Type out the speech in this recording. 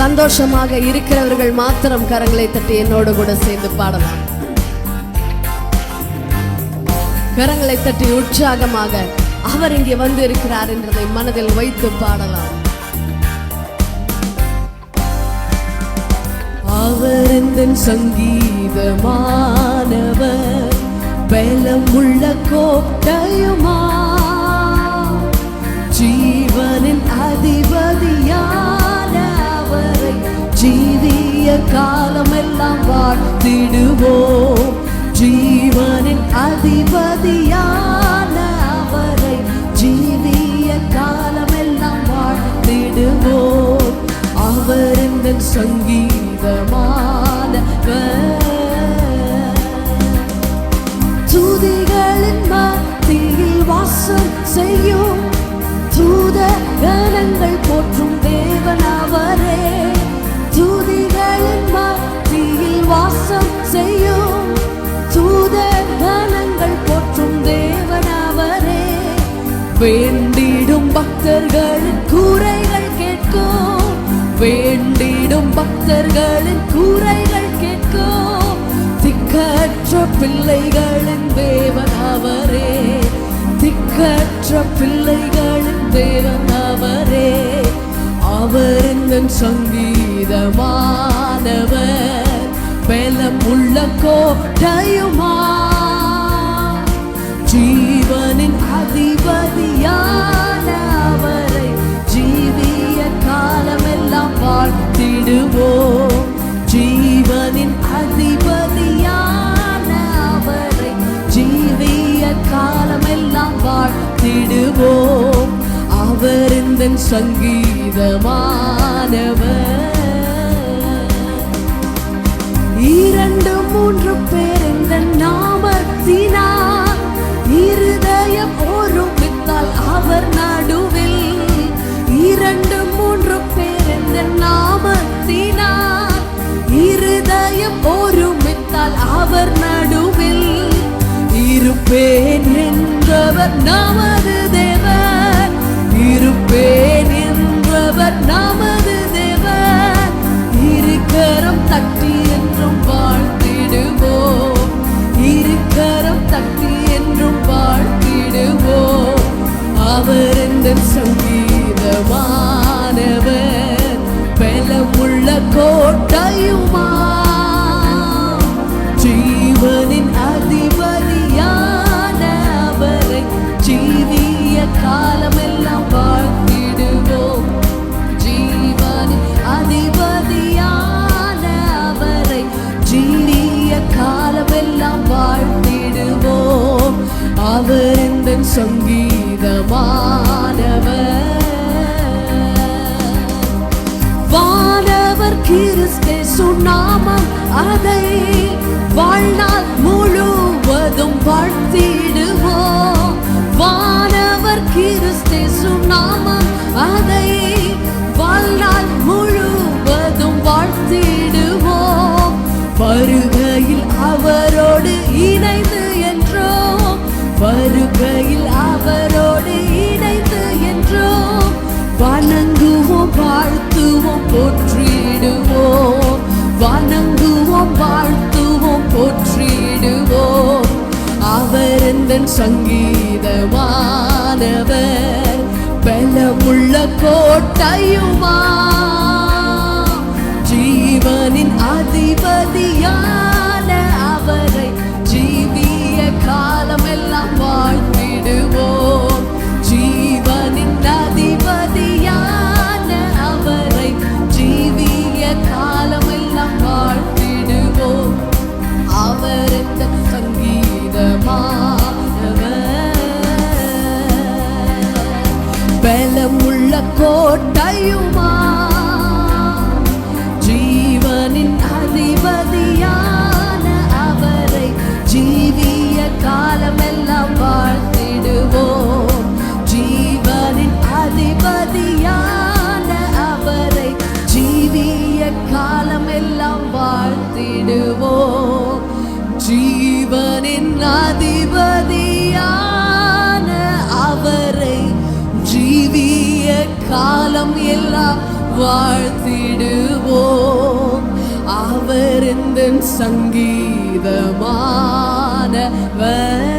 சந்தோஷமாக இருக்கிறவர்கள் மாத்திரம் கரங்களை தட்டி என்னோடு கூட சேர்ந்து பாடலாம். கரங்களை தட்டி உற்சாகமாக அவர் இங்கே வந்து இருக்கிறார் என்றதை மனதில் வைத்து பாடலாம். அவர் இந்த சங்கீதமானவர் பலம் உள்ள கோட்டையுமா? சங்கீதமானவர் துதிகளின் மத்தியில் வாசம் செய்யும். தூத கணங்கள் போற்றும் தேவன் அவரே. துதிகளின் மத்தியில் வாசம் செய்யும். தூத கணங்கள் போற்றும் தேவன் அவரே. வேண்டிடும் பக்தர்கள் பக்தர்களின் கூரைகள் கேட்கும். திக்கற்ற பிள்ளைகளின் தேவன் அவரே. திக்கற்ற பிள்ளைகளின் தேவன் அவரே. அவர் இந்த சங்கீதமானவர். பலம் உள்ள கோட்ட என் சங்கீதமானவர். இரண்டு மூன்று பேர் இந்த நாமத்தினார் இருதயம் ஒருமித்தால் அவர் நடுவில். இரண்டு மூன்று பேர் இந்த நாமத்தினார் இருதயம் ஒருமித்தால் அவர் நடுவில். இருப்பேன் என்றவர் நமது கரம் தட்டி என்றும் வாழ்த்திடுவோம். அவர் எந்த சங்கீதமா சங்கீதமானவர். வானவர் கிறிஸ்தே சுண்ணாமம் அதை வாழ்நாள் முழுவதும் வாழ் வருகையில் அவரோடு இணைந்து என்றோம் வணங்குவோம் வாழ்த்துவோம் போற்றிடுவோம். வணங்குவோம் வாழ்த்துவோம் போற்றிடுவோம். அவர் இந்த சங்கீதமானவர்? பலமுள்ள கோட்டையுமா? ஜீவனின் அதிபதியா? பலமுள்ள கோட்டையுமா? காலம் எல்லாம் வாழ்த்திடுவோம். அவர் இந்த சங்கீதமானவர்?